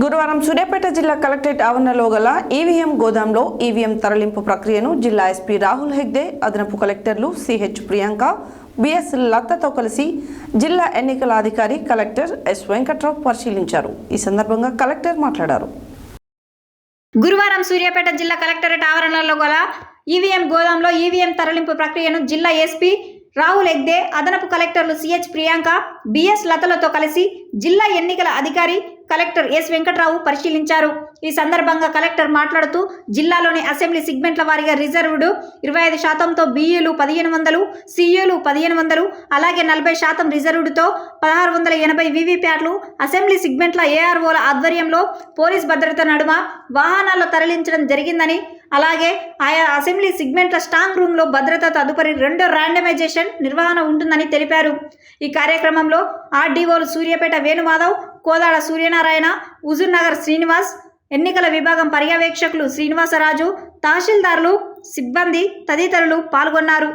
గురువారం సూర్యాపేట జిల్లా కలెక్టరేట్ ఆవరణలో గల ఈవీఎం గోదాంలో ఈవీఎం తరలింపు ప్రక్రియను జిల్లా ఎస్పీ రాహుల్ హెగ్డే అదనపు కలెక్టర్లు సిహెచ్ ప్రియాంక బిఎస్ లతతో కలిసి జిల్లా ఎన్నికల అధికారి కలెక్టర్ ఎస్ వెంకట్రావు పరిశీలించారు. ఈ సందర్భంగా కలెక్టర్ మాట్లాడారు. గురువారం సూర్యాపేట జిల్లా కలెక్టరేట్ ఆవరణలో గల ఈవీఎం గోదాంలో ఈవీఎం తరలింపు ప్రక్రియను జిల్లా ఎస్పీ రాహుల్ ఎగ్దే అదనపు కలెక్టర్లు సిహెచ్ ప్రియాంక బిఎస్ లతలతో కలిసి జిల్లా ఎన్నికల అధికారి కలెక్టర్ ఎస్ వెంకట్రావు పరిశీలించారు. ఈ సందర్భంగా కలెక్టర్ మాట్లాడుతూ జిల్లాలోని అసెంబ్లీ సిగ్మెంట్ల వారీగా రిజర్వ్డ్ ఇరవై ఐదు శాతంతో బిఈలు పదిహేను వందలు సిఈలు పదిహేను వందలు అలాగే నలభై శాతం రిజర్వ్డ్తో పదహారు వందల ఎనభై వీవీప్యాట్లు అసెంబ్లీ సిగ్మెంట్ల ఏఆర్ఓల ఆధ్వర్యంలో పోలీస్ భద్రత నడుమ వాహనాల్లో తరలించడం జరిగిందని అలాగే ఆయా అసెంబ్లీ సిగ్మెంట్ల స్ట్రాంగ్ రూమ్లో భద్రత తదుపరి రెండో ర్యాండమైజేషన్ నిర్వహణ ఉంటుందని తెలిపారు. ఈ కార్యక్రమంలో ఆర్డీఓలు సూర్యాపేట వేణుమాధవ్ కోదాడ సూర్యనారాయణ హుజూర్నగర్ శ్రీనివాస్ ఎన్నికల విభాగం పర్యవేక్షకులు శ్రీనివాసరాజు తహసీల్దార్లు సిబ్బంది తదితరులు పాల్గొన్నారు.